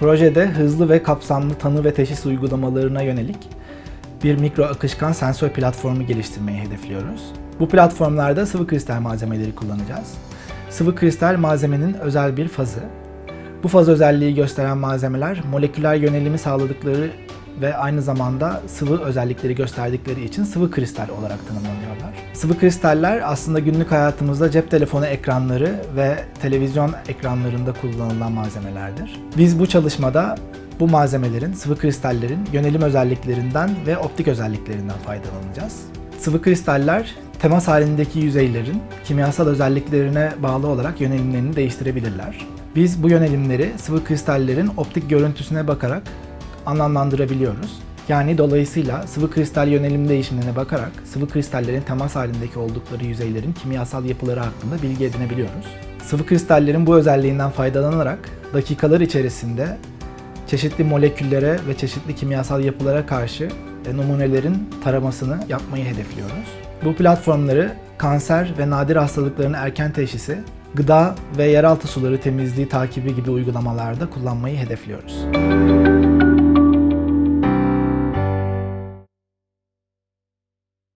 Projede hızlı ve kapsamlı tanı ve teşhis uygulamalarına yönelik bir mikro akışkan sensör platformu geliştirmeyi hedefliyoruz. Bu platformlarda sıvı kristal malzemeleri kullanacağız. Sıvı kristal malzemenin özel bir fazı. Bu faz özelliği gösteren malzemeler moleküler yönelimi sağladıkları ve aynı zamanda sıvı özellikleri gösterdikleri için sıvı kristal olarak tanımlanıyorlar. Sıvı kristaller aslında günlük hayatımızda cep telefonu ekranları ve televizyon ekranlarında kullanılan malzemelerdir. Biz bu çalışmada bu malzemelerin, sıvı kristallerin yönelim özelliklerinden ve optik özelliklerinden faydalanacağız. Sıvı kristaller temas halindeki yüzeylerin kimyasal özelliklerine bağlı olarak yönelimlerini değiştirebilirler. Biz bu yönelimleri sıvı kristallerin optik görüntüsüne bakarak anlamlandırabiliyoruz. Yani dolayısıyla sıvı kristal yönelim değişimine bakarak sıvı kristallerin temas halindeki oldukları yüzeylerin kimyasal yapıları hakkında bilgi edinebiliyoruz. Sıvı kristallerin bu özelliğinden faydalanarak dakikalar içerisinde çeşitli moleküllere ve çeşitli kimyasal yapılara karşı e, numunelerin taramasını yapmayı hedefliyoruz. Bu platformları kanser ve nadir hastalıkların erken teşhisi, gıda ve yeraltı suları temizliği takibi gibi uygulamalarda kullanmayı hedefliyoruz.